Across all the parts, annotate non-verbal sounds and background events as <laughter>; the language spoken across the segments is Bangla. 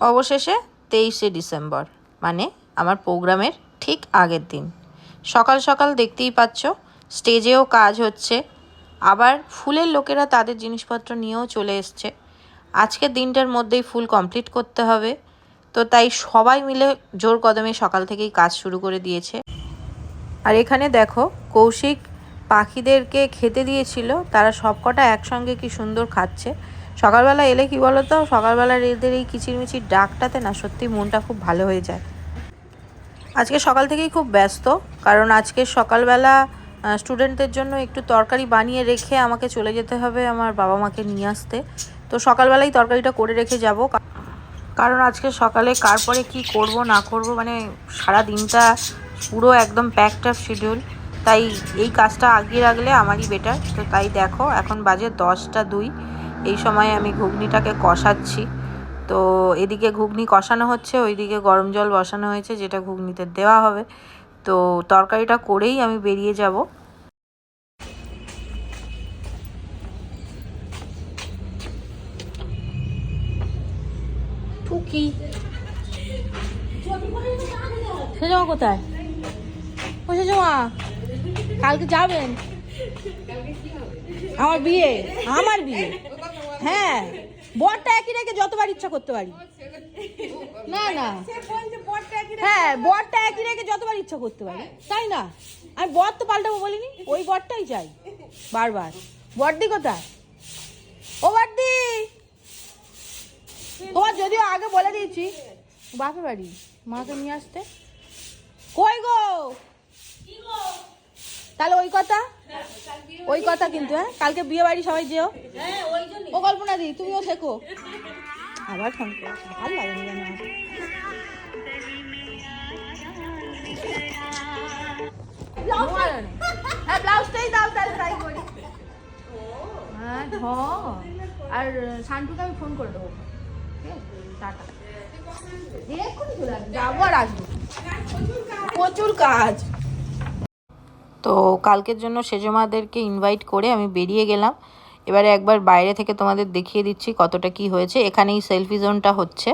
অবশেষে তেইশে ডিসেম্বর মানে আমার প্রোগ্রামের ঠিক আগের দিন। সকাল সকাল দেখতেই পাচ্ছ, স্টেজেও কাজ হচ্ছে। আবার ফুলের লোকেরা তাদের জিনিসপত্র নিয়েও চলে এসছে। আজকের দিনটার মধ্যেই ফুল কমপ্লিট করতে হবে। তো তাই সবাই মিলে জোর কদমে সকাল থেকেই কাজ শুরু করে দিয়েছে। আর এখানে দেখো, কৌশিক পাখিদেরকে খেতে দিয়েছিল। তারা সবকটা একসঙ্গে কি সুন্দর খাচ্ছে। সকালবেলা এলে কি বলো তো সকালবেলার এদের এই কিচিরমিচির ডাকটাতে না সত্যি মনটা খুব ভালো হয়ে যায়। আজকে সকাল থেকেই খুব ব্যস্ত, কারণ আজকে সকালবেলা স্টুডেন্টদের জন্য একটু তরকারি বানিয়ে রেখে আমাকে চলে যেতে হবে আমার বাবা মাকে নিয়ে আসতে। তো সকালবেলাই তরকারিটা করে রেখে যাব। কারণ আজকে সকালে কার পরে কী করব, না করব মানে সারা দিনটা পুরো একদম প্যাকড আপ শিডিউল তাই এই কাজটা আগিয়ে রাখলে আমারই বেটার তো তাই দেখো, এখন বাজে দশটা দুই। এই সময় আমি ঘুগনিটাকে কষাচ্ছি। তো এদিকে ঘুগনি কষানো হচ্ছে, ওইদিকে গরম জল বসানো হয়েছে, যেটা ঘুগনিতে দেওয়া হবে। তো তরকারিটা করেই আমি বেরিয়ে যাব। কোথায়? কালকে যাবেন? আমার বিয়ে আমার বিয়ে। হ্যাঁ বরটা একই রেখে যতবার ইচ্ছা করতে পারি। না না। হ্যাঁ বরটা একই রেখে যতবার ইচ্ছা করতে পারি। তাই না? আমি বর তো পাল্টাবো বলিনি, ওই বরটাই চাই। বারবার। বর্দি কোথায়? ও বর্দি! তোমার যদিও আগে বলে দিয়েছি, বাপের বাড়ি, মাকে নিয়ে আসতে। কই গো? তাহলে ওই কথা? ওই কথা কিন্তু হ্যাঁ? কালকে বিয়ে বাড়ি সবাই যেও। ও কল্পনা দি তুমিও শেখো আবার ফোন করেছ ভালো লাগে না হ্যাঁ ব্লাউজটাই দাও তাহলে করি। হ্যাঁ আর শান্টুকে আমি ফোন করে দেবো। টাটা। এক্ষুনি চলে আসব। যাব আর আসব। প্রচুর কাজ। তো কালকের জন্য সেজমাদেরকে ইনভাইট করে আমি বেরিয়ে গেলাম। এবারে একবার বাইরে থেকে তোমাদের দেখিয়ে দিচ্ছি কতটা কি হয়েছে। এখানেই সেলফি জোনটা হচ্ছে।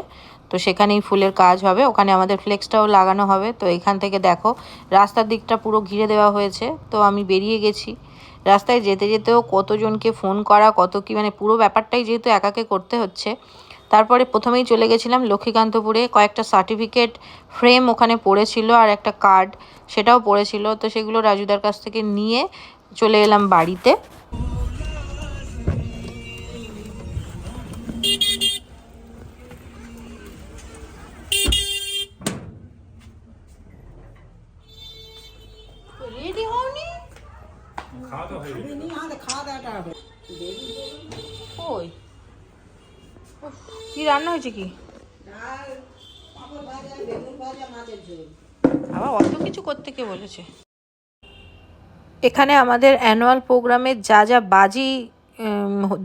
তো সেখানেই ফুলের কাজ হবে। ওখানে আমাদের ফ্লেক্সটাও লাগানো হবে। তো এখান থেকে দেখো, রাস্তার দিকটা পুরো ঘিরে দেওয়া হয়েছে। তো আমি বেরিয়ে গেছি। রাস্তায় যেতে যেতেও কতজনকে ফোন করা, কত কি মানে পুরো ব্যাপারটাই যেহেতু একাকে করতে হচ্ছে তারপরে প্রথমেই চলে গেছিলাম লক্ষ্মীকান্তপুরে। কয়েকটা সার্টিফিকেট ফ্রেম ওখানে পড়েছিল আর একটা কার্ড সেটাও পড়েছিল। তো সেগুলো রাজুদার কাছ থেকে নিয়ে চলে এলাম বাড়িতে। কি রান্না হয়েছে কি? আবার অত কিছু করতে কে বলেছে? এখানে আমাদের অ্যানুয়াল প্রোগ্রামে যা যা বাজি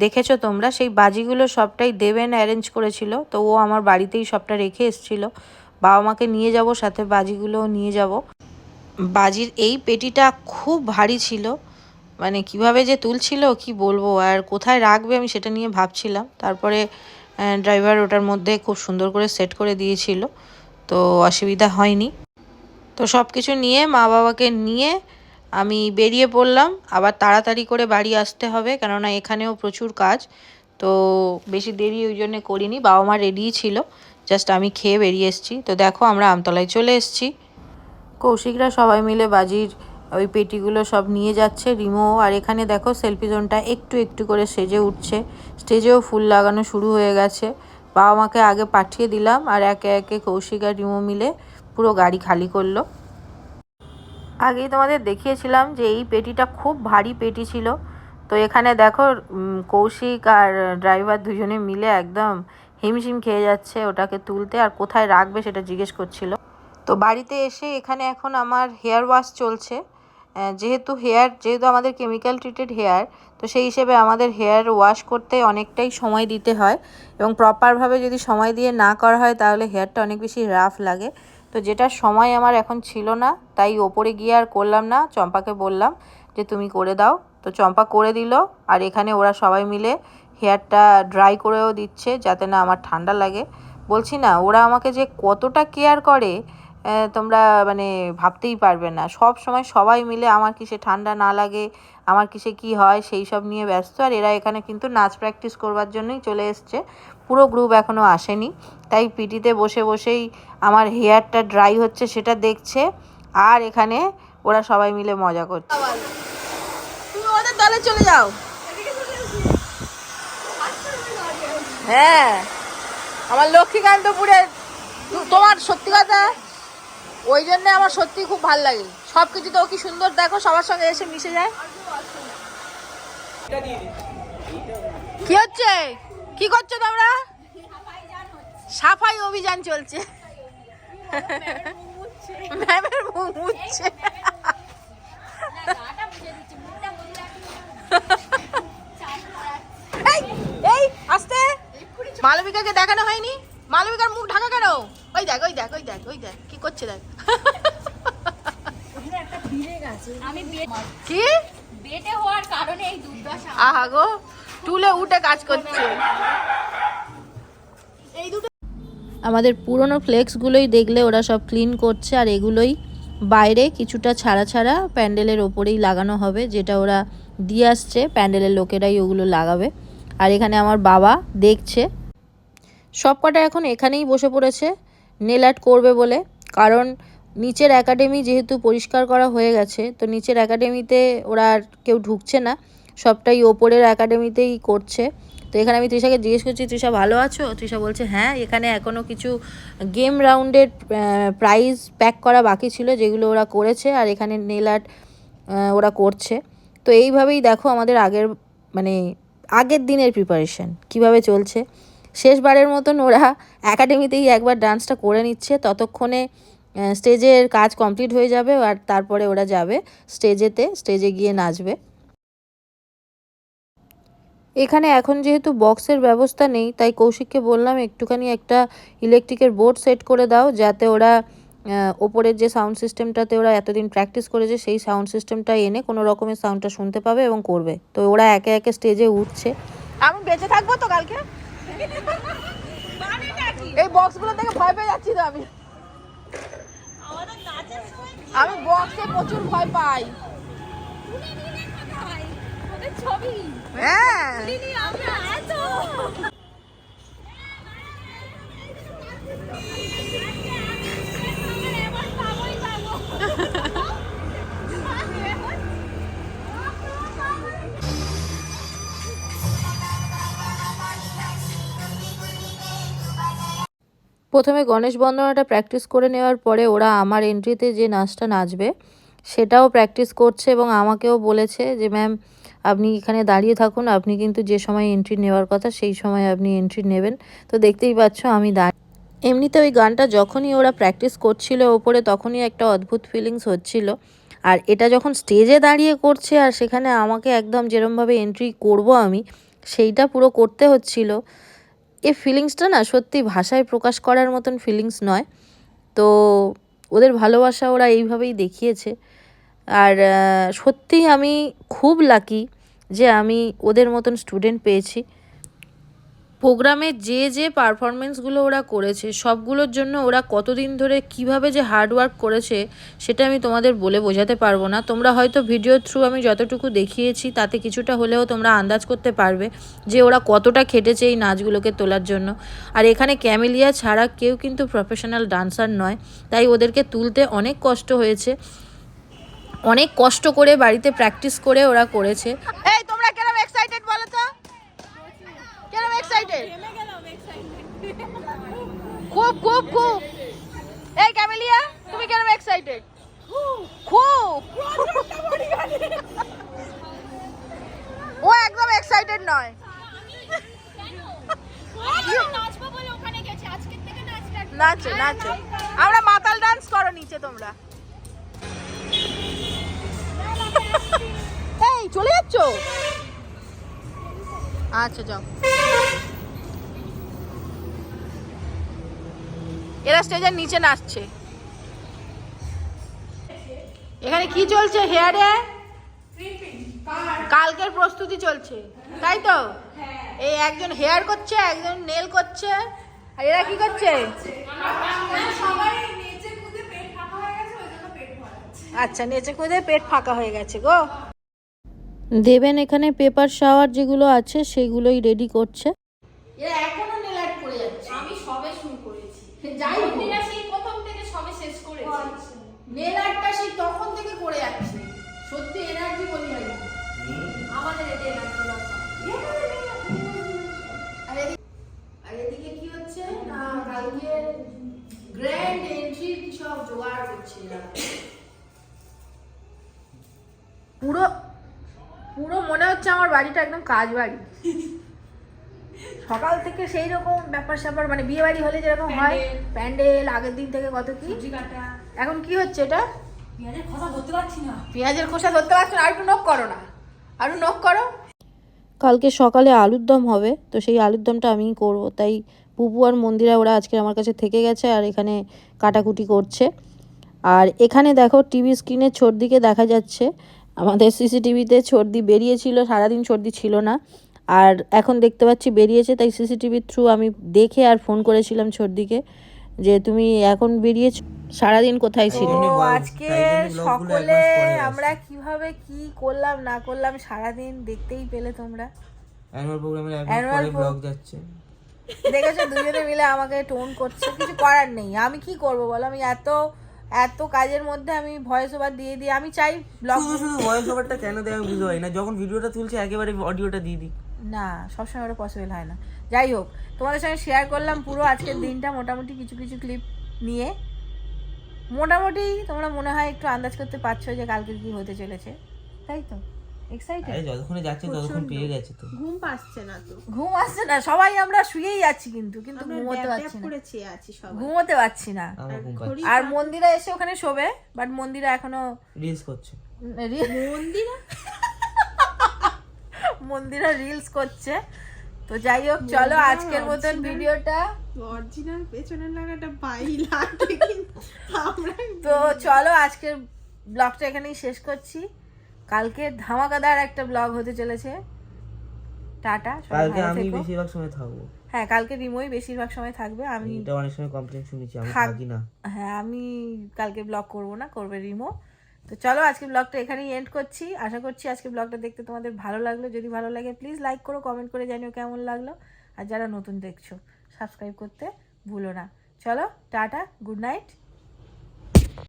দেখেছ তোমরা, সেই বাজিগুলো সবটাই দেবেন অ্যারেঞ্জ করেছিল। তো ও আমার বাড়িতেই সবটা রেখে এসেছিল। বাবা মাকে নিয়ে যাব, সাথে বাজিগুলোও নিয়ে যাব। বাজির এই পেটিটা খুব ভারী ছিল। মানে কীভাবে যে তুলছিল, কি বলব? আর কোথায় রাখবে আমি সেটা নিয়ে ভাবছিলাম। তারপরে ড্রাইভার ওটার মধ্যে খুব সুন্দর করে সেট করে দিয়েছিল। তো অসুবিধা হয়নি। তো সব কিছু নিয়ে মা বাবাকে নিয়ে আমি বেরিয়ে পড়লাম। আবার তাড়াতাড়ি করে বাড়ি আসতে হবে, কেননা এখানেও প্রচুর কাজ। তো বেশি দেরি ওই জন্য করিনি, বাবা মা রেডিই ছিল। জাস্ট আমি খেয়ে বেরিয়ে এসেছি। তো দেখো আমরা আমতলায় চলে এসেছি। কৌশিকরা সবাই মিলে বাজির ওই পেটিগুলো সব নিয়ে যাচ্ছে রিমো। আর এখানে দেখো সেলফি জোনটা একটু একটু করে সেজে উঠছে। স্টেজেও ফুল লাগানো শুরু হয়ে গেছে। বাবা মাকে আগে পাঠিয়ে দিলাম আর একে একে কৌশিক আর রিমো মিলে পুরো গাড়ি খালি করল। আগেই তোমাদের দেখিয়েছিলাম যে এই পেটিটা খুব ভারী পেটি ছিল। তো এখানে দেখো কৌশিক আর ড্রাইভার দুজনে মিলে একদম হিমশিম খেয়ে যাচ্ছে ওটাকে তুলতে। আর কোথায় রাখবে সেটা জিজ্ঞেস করছিল। তো বাড়িতে এসে এখানে এখন আমার হেয়ার ওয়াশ চলছে। যেহেতু হেয়ার, যেহেতু আমাদের কেমিক্যাল ট্রিটেড হেয়ার, তো সেই হিসেবে আমাদের হেয়ার ওয়াশ করতে অনেকটাই সময় দিতে হয় এবং প্রপারভাবে যদি সময় দিয়ে না করা হয় তাহলে হেয়ারটা অনেক বেশি রাফ লাগে। তো যেটা সময় আমার এখন ছিল না, তাই ওপরে গিয়ে আর করলাম না, চম্পাকে বললাম যে তুমি করে দাও। তো চম্পা করে দিল আর এখানে ওরা সবাই মিলে হেয়ারটা ড্রাই করেও দিচ্ছে যাতে না আমার ঠান্ডা লাগে। বলছি না, ওরা আমাকে যে কতটা কেয়ার করে তোমরা মানে ভাবতেই পারবে না। সব সময় সবাই মিলে আমার কিসে ঠান্ডা না লাগে, আমার কিসে কি হয়, সেই সব নিয়ে ব্যস্ত। আর এরা এখানে কিন্তু নাচ প্র্যাকটিস করবার জন্যই চলে এসছে। পুরো গ্রুপ এখনও আসেনি। তাই পিটিতে বসে বসেই আমার হেয়ারটা ড্রাই হচ্ছে সেটা দেখছে। আর এখানে ওরা সবাই মিলে মজা করছে। তুমি চলে যাও। হ্যাঁ আমার লক্ষ্মীকান্তপুরে তোমার সত্যি কথা? ওই জন্য আমার সত্যি খুব ভালো লাগে। সব কিছু তো কি সুন্দর দেখো, সবার সঙ্গে এসে মিশে যায়। কি হচ্ছে? কি করছ তোমরা? সাফাই অভিযান চলছে। ম্যামের মুখ এই, আস্তে। মালবিকাকে দেখানো হয়নি? মালবিকার মুখ ঢাকা কেন? ওই দেখ ওই দেখ ওই দেখ ওই দেখ কি করছে দেখ। আমি কি? বেটে হওয়ার কারণে এই দুর্দশা। আহা গো টুলে উঠে কাজ করছে। এই দুটো আমাদের পুরনো ফ্লেক্সগুলোই দেখলে ওরা সব ক্লিন করছে আর এগুলোই বাইরে কিছুটা ছাড়া ছাড়া প্যান্ডেলের ওপরেই লাগানো হবে যেটা ওরা দিয়ে আসছে প্যান্ডেলের লোকেরাই ওগুলো লাগাবে। আর এখানে আমার বাবা দেখছে সব কটা এখন এখানেই বসে পড়েছে, নেল আর্ট করবে বলে। কারণ নিচের একাডেমি যেহেতু পরিষ্কার করা হয়ে গেছে, তো নিচের একাডেমিতে ওরা আর কেউ ঢুকছে না। সবটাই ওপরের একাডেমিতেই করছে। তো এখানে আমি তৃষাকে জিজ্ঞেস করছি, তৃষা, ভালো আছো? তৃষা বলছে হ্যাঁ এখানে এখনও কিছু গেম রাউন্ডের প্রাইজ প্যাক করা বাকি ছিল, যেগুলো ওরা করেছে, আর এখানে নেল আর্ট ওরা করছে। তো এইভাবেই দেখো আমাদের আগের মানে আগের দিনের প্রিপারেশন কীভাবে চলছে। শেষবারের মতন ওরা একাডেমিতেই একবার ডান্সটা করে নিচ্ছে। ততক্ষণে স্টেজের কাজ কমপ্লিট হয়ে যাবে আর তারপরে ওরা যাবে স্টেজেতে স্টেজে গিয়ে নাচবে। এখানে এখন যেহেতু বক্সের ব্যবস্থা নেই, তাই কৌশিককে বললাম একটুখানি একটা ইলেকট্রিকের বোর্ড সেট করে দাও, যাতে ওরা ওপরের যে সাউন্ড সিস্টেমটাতে ওরা এতদিন প্র্যাকটিস করেছে, সেই সাউন্ড সিস্টেমটা এনে কোনো রকমের সাউন্ডটা শুনতে পাবে এবং করবে। তো ওরা একে একে স্টেজে উঠছে। আমি বেঁচে থাকব তো কালকে? এই বক্সগুলো থেকে ভয় পেয়ে যাচ্ছি তো আমি। আমি বক্সে প্রচুর ভয় পাই। ছবি। হ্যাঁ। প্রথমে গণেশ বন্দনাটা প্র্যাকটিস করে নেওয়ার পরে ওরা আমার এন্ট্রিতে যে নাচটা নাচবে, সেটাও প্র্যাকটিস করছে এবং আমাকেও বলেছে যে ম্যাম আপনি এখানে দাঁড়িয়ে থাকুন, আপনি কিন্তু যে সময় এন্ট্রি নেওয়ার কথা, সেই সময় আপনি এন্ট্রি নেবেন। তো দেখতেই পাচ্ছ আমি দাঁড়িয়ে এমনিতে ওই গানটা যখনই ওরা প্র্যাকটিস করছিল ওপরে, তখনই একটা অদ্ভুত ফিলিংস হচ্ছিল। আর এটা যখন স্টেজে দাঁড়িয়ে করছে আর সেখানে আমাকে একদম যেরমভাবে এন্ট্রি করব আমি, সেইটা পুরো করতে হচ্ছিল। এই ফিলিংসটা না সত্যি ভাষায় প্রকাশ করার মতন ফিলিংস নয়। তো ওদের ভালোবাসা ওরা এইভাবেই দেখিয়েছে। আর সত্যিই আমি খুব লাকি যে আমি ওদের মতন স্টুডেন্ট পেয়েছি। প্রোগ্রামে যে যে পারফরমেন্সগুলো ওরা করেছে, সবগুলোর জন্য ওরা কতদিন ধরে কীভাবে যে হার্ড ওয়ার্ক করেছে, সেটা আমি তোমাদের বলে বোঝাতে পারব না। তোমরা হয়তো ভিডিও থ্রু আমি যতটুকু দেখিয়েছি, তাতে কিছুটা হলেও তোমরা আন্দাজ করতে পারবে যে ওরা কতটা খেটেছে এই নাচগুলোকে তোলার জন্য। আর এখানে ক্যামেলিয়া ছাড়া কেউ কিন্তু প্রফেশনাল ডান্সার নয়, তাই ওদেরকে তুলতে অনেক কষ্ট হয়েছে। অনেক কষ্ট করে বাড়িতে প্র্যাকটিস করে ওরা করেছে এই তোমরা কেরম এক্সাইটেড বলো তো কেরম এক্সাইটেড খুব খুব খুব এই ক্যামেলিয়া তুমি কেরম এক্সাইটেড খুব ও একদম এক্সাইটেড নয়। নাচো নাচো। আমরা মাতাল ডান্স করো নিচে তোমরা। এই, চলে যাচ্ছ? আচ্ছা যাও। এরা স্টেজের নিচে নাচছে। এখানে কি চলছে হেয়ারে? কালকের প্রস্তুতি চলছে তাই তো? এই একজন হেয়ার করছে একজন নেল করছে আর এরা কি করছে? আচ্ছা নেচে খুদে পেট ফাঁকা হয়ে গেছে গো। দেবেন এখানে পেপার শাওয়ার যেগুলো আছে সেগুলোই রেডি করছে। এরা এখনও নেল আর্ট করে যাচ্ছে আমি সবে শুরু করেছি যাই হোক। মন্দিরা সেই প্রথম থেকে সবে শেষ করেছি। নেল আর্টটা সেই তখন থেকে করে যাচ্ছে সত্যি এনার্জি বলি হয় আমাদের এটাই লাগছে আর এদিকে- এদিকে কি হচ্ছে? না কালকে গ্র্যান্ড এন্ট্রি সব জোগাড় করছে পুরো পুরো মনে হচ্ছে আমার বাড়িটা একদম কাজ বাড়ি। <laughs> সকাল থেকে সেই রকম ব্যাপার স্যাপার মানে বিয়ে বাড়ি হলে যেরকম হয় প্যান্ডেল। আগের দিন থেকে কত কি? এখন কি হচ্ছে এটা? পেঁয়াজের খোসা ধরতে পারছি না। পেঁয়াজের খোসা ধরতে পারছ না আর একটু নখ করো না। আর একটু নখ করো। কালকে সকালে আলুর দম হবে তো সেই আলুর দমটা আমিই করব। তাই পুপু আর মন্দিরা ওরা আজকে আমার কাছে থেকে গেছে আর এখানে কাটাকুটি করছে। আর এখানে দেখো টিভি স্ক্রিনে ছর্দিকে দেখা যাচ্ছে আমাদের সিসিটিভিতে ছর্দি বেরিয়েছিল সারাদিন ছর্দি ছিল না। আর এখন দেখতে পাচ্ছি বেরিয়েছে তাই সিসিটিভির থ্রু আমি দেখে আর ফোন করেছিলাম ছর্দিকে যে তুমি এখন বেরিয়েছো। সারাদিন কোথায় ছিল? আজকে সকলে। আমরা কীভাবে কি করলাম না করলাম সারাদিন দেখতেই পেলে তোমরা। অ্যানুয়াল প্রোগ্রামের Annual ব্লগ যাচ্ছে। দেখেছ দুজনে মিলে আমাকে টোন করছে কিছু করার নেই। আমি কি করব বলো? আমি এত এত কাজের মধ্যে আমি ভয়েস ওভার দিয়ে দিই। আমি চাই ব্লগ শুধু শুধু ভয়েস ওভারটা কেন দেয় আমি বুঝতে পারি না। যখন ভিডিওটা তুলছে একেবারে অডিওটা দিয়ে দিই। না সবসময় ওটা পসিবল হয় না। যাই হোক তোমাদের সঙ্গে শেয়ার করলাম পুরো আজকের দিনটা মোটামুটি কিছু কিছু ক্লিপ নিয়ে। মোটামুটি তোমরা মনে হয় একটু আন্দাজ করতে পারছ যে কালকে কি হতে চলেছে। তাই তো? এক্সাইটেড যতক্ষণে যাচ্ছে ততক্ষণ পেয়ে গেছে তো। ঘুম পাচ্ছে না তো। ঘুম আসছে না সবাই আমরা শুয়েই যাচ্ছি কিন্তু কিন্তু ঘুমোতে পারছি না। করে আছি সবাই। ঘুমোতে পারছি না। আর মন্দিরা এসে ওখানে শোবে বাট মন্দিরা এখনও রিলস করছে। মন্দিরা? মন্দিরা রিলস করছে। তো যাই হোক চলো আজকের মতন ভিডিওটা। অরিজিনাল পেছনে লাগাটা বাই লাগে তো চলো আজকের ব্লগটা এখানেই শেষ করছি। কালকে ধামাকাদার একটা ব্লগ হতে চলেছে। টাটা কালকে আমি বেশিরভাগ সময় থাকব। হ্যাঁ কালকে রিমোই বেশিরভাগ সময় থাকবে। আমি এটা অনেক সময় কমপ্লেন শুনেছি আমি থাকি না। হ্যাঁ আমি কালকে ব্লগ করব না করবে রিমো। তো চলো আজকে ব্লগটা এখানেই এন্ড করছি। আশা করছি আজকে ব্লগটা দেখতে তোমাদের ভালো লাগল। যদি ভালো লাগে প্লিজ লাইক করো কমেন্ট করে জানিও কেমন লাগল। আর যারা নতুন দেখছ সাবস্ক্রাইব করতে ভুলো না। চলো, টাটা গুড নাইট